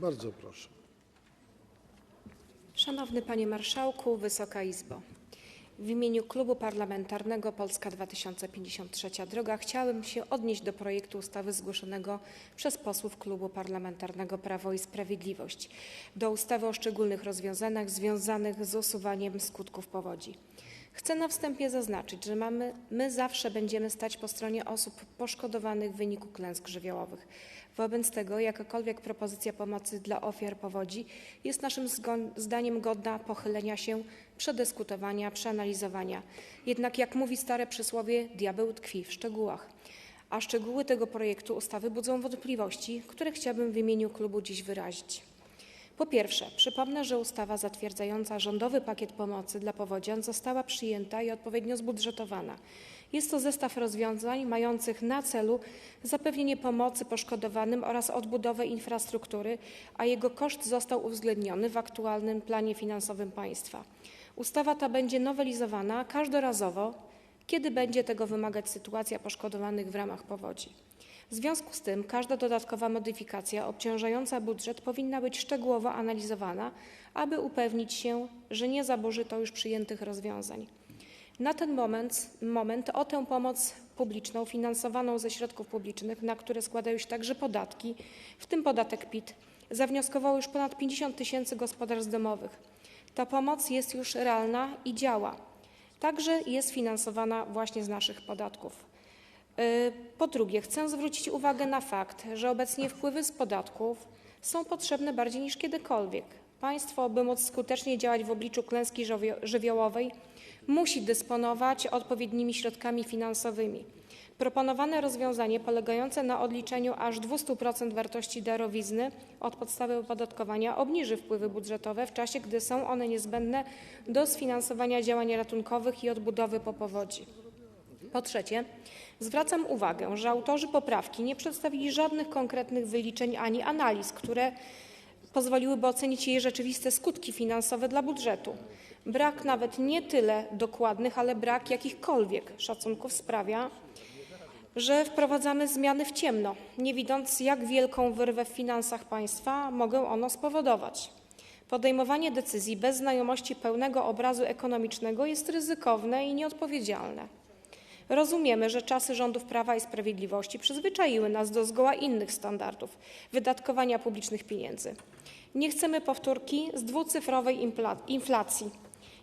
Bardzo proszę. Szanowny Panie Marszałku, Wysoka Izbo. W imieniu Klubu Parlamentarnego Polska 2053 Droga chciałabym się odnieść do projektu ustawy zgłoszonego przez posłów Klubu Parlamentarnego Prawo i Sprawiedliwość do ustawy o szczególnych rozwiązaniach związanych z usuwaniem skutków powodzi. Chcę na wstępie zaznaczyć, że my zawsze będziemy stać po stronie osób poszkodowanych w wyniku klęsk żywiołowych. Wobec tego jakakolwiek propozycja pomocy dla ofiar powodzi jest naszym zdaniem godna pochylenia się, przedyskutowania, przeanalizowania. Jednak jak mówi stare przysłowie, diabeł tkwi w szczegółach. A szczegóły tego projektu ustawy budzą wątpliwości, które chciałabym w imieniu klubu dziś wyrazić. Po pierwsze, przypomnę, że ustawa zatwierdzająca rządowy pakiet pomocy dla powodzian została przyjęta i odpowiednio zbudżetowana. Jest to zestaw rozwiązań mających na celu zapewnienie pomocy poszkodowanym oraz odbudowę infrastruktury, a jego koszt został uwzględniony w aktualnym planie finansowym państwa. Ustawa ta będzie nowelizowana każdorazowo, kiedy będzie tego wymagać sytuacja poszkodowanych w ramach powodzi. W związku z tym każda dodatkowa modyfikacja obciążająca budżet powinna być szczegółowo analizowana, aby upewnić się, że nie zaburzy to już przyjętych rozwiązań. Na ten moment, o tę pomoc publiczną finansowaną ze środków publicznych, na które składają się także podatki, w tym podatek PIT, zawnioskowało już ponad 50 tysięcy gospodarstw domowych. Ta pomoc jest już realna i działa. Także jest finansowana właśnie z naszych podatków. Y, Po drugie, chcę zwrócić uwagę na fakt, że obecnie wpływy z podatków są potrzebne bardziej niż kiedykolwiek. Państwo, by móc skutecznie działać w obliczu klęski żywio- żywiołowej, musi dysponować odpowiednimi środkami finansowymi. Proponowane rozwiązanie polegające na odliczeniu aż 200% wartości darowizny od podstawy opodatkowania obniży wpływy budżetowe w czasie, gdy są one niezbędne do sfinansowania działań ratunkowych i odbudowy po powodzi. Po trzecie, zwracam uwagę, że autorzy poprawki nie przedstawili żadnych konkretnych wyliczeń ani analiz, które pozwoliłyby ocenić jej rzeczywiste skutki finansowe dla budżetu. Brak nawet nie tyle dokładnych, ale brak jakichkolwiek szacunków sprawia, że wprowadzamy zmiany w ciemno, nie widząc, jak wielką wyrwę w finansach państwa mogą one spowodować. Podejmowanie decyzji bez znajomości pełnego obrazu ekonomicznego jest ryzykowne i nieodpowiedzialne. Rozumiemy, że czasy rządów Prawa i Sprawiedliwości przyzwyczaiły nas do zgoła innych standardów wydatkowania publicznych pieniędzy. Nie chcemy powtórki z dwucyfrowej inflacji.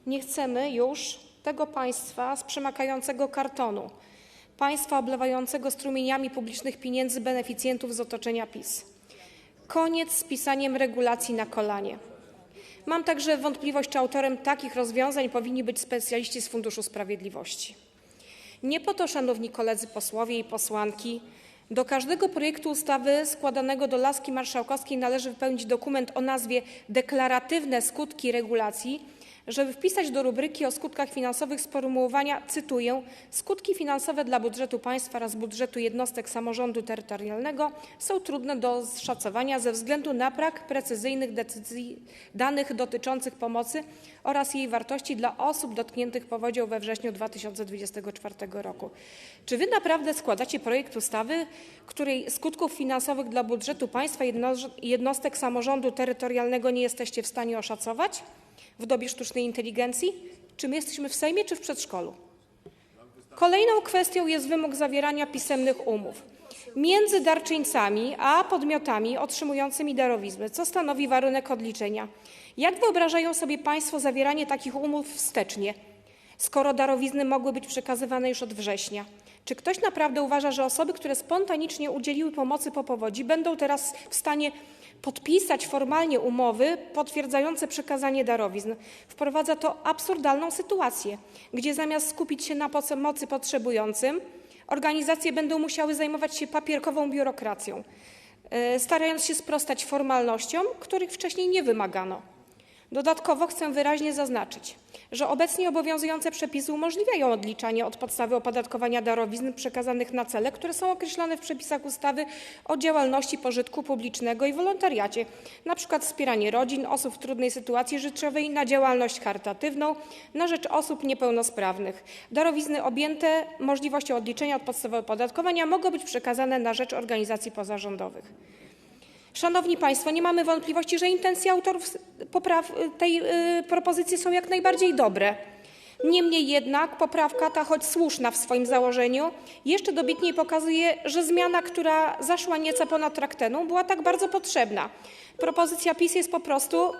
Nie chcemy już tego państwa z przemakającego kartonu, państwa oblewającego strumieniami publicznych pieniędzy beneficjentów z otoczenia PiS. Koniec z pisaniem regulacji na kolanie. Mam także wątpliwość, czy autorem takich rozwiązań powinni być specjaliści z Funduszu Sprawiedliwości. Nie po to, szanowni koledzy posłowie i posłanki, do każdego projektu ustawy składanego do laski marszałkowskiej należy wypełnić dokument o nazwie Deklaratywne skutki regulacji, żeby wpisać do rubryki o skutkach finansowych sformułowania, cytuję, skutki finansowe dla budżetu państwa oraz budżetu jednostek samorządu terytorialnego są trudne do zszacowania ze względu na brak precyzyjnych decyzji, danych dotyczących pomocy oraz jej wartości dla osób dotkniętych powodzią we wrześniu 2024 roku. Czy wy naprawdę składacie projekt ustawy, której skutków finansowych dla budżetu państwa i jedno- jednostek samorządu terytorialnego nie jesteście w stanie oszacować w dobie sztucznej inteligencji? Czy my jesteśmy w Sejmie, czy w przedszkolu? Kolejną kwestią jest wymóg zawierania pisemnych umów między darczyńcami a podmiotami otrzymującymi darowizny, co stanowi warunek odliczenia. Jak wyobrażają sobie Państwo zawieranie takich umów wstecznie, skoro darowizny mogły być przekazywane już od września? Czy ktoś naprawdę uważa, że osoby, które spontanicznie udzieliły pomocy po powodzi, będą teraz w stanie podpisać formalnie umowy potwierdzające przekazanie darowizn? Wprowadza to absurdalną sytuację, gdzie zamiast skupić się na pomocy potrzebującym, organizacje będą musiały zajmować się papierkową biurokracją, e, starając się sprostać formalnościom, których wcześniej nie wymagano. Dodatkowo chcę wyraźnie zaznaczyć, że obecnie obowiązujące przepisy umożliwiają odliczanie od podstawy opodatkowania darowizn przekazanych na cele, które są określone w przepisach ustawy o działalności pożytku publicznego i wolontariacie, np. wspieranie rodzin, osób w trudnej sytuacji życiowej na działalność charytatywną na rzecz osób niepełnosprawnych. Darowizny objęte możliwością odliczenia od podstawy opodatkowania mogą być przekazane na rzecz organizacji pozarządowych. Szanowni Państwo, nie mamy wątpliwości, że intencje autorów popraw tej y, propozycji są jak najbardziej dobre. Niemniej jednak poprawka ta, choć słuszna w swoim założeniu, jeszcze dobitniej pokazuje, że zmiana, która zaszła nieco ponad trakteną, była tak bardzo potrzebna. Propozycja PiS jest po prostu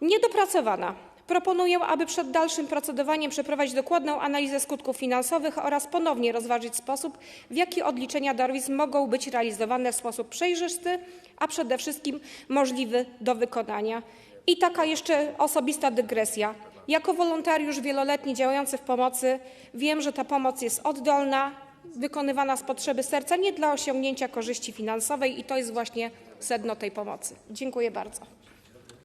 niedopracowana. Proponuję, aby przed dalszym procedowaniem przeprowadzić dokładną analizę skutków finansowych oraz ponownie rozważyć sposób, w jaki odliczenia darowizn mogą być realizowane w sposób przejrzysty, a przede wszystkim możliwy do wykonania. I taka jeszcze osobista dygresja. Jako wolontariusz wieloletni działający w pomocy wiem, że ta pomoc jest oddolna, wykonywana z potrzeby serca, nie dla osiągnięcia korzyści finansowej i to jest właśnie sedno tej pomocy. Dziękuję bardzo.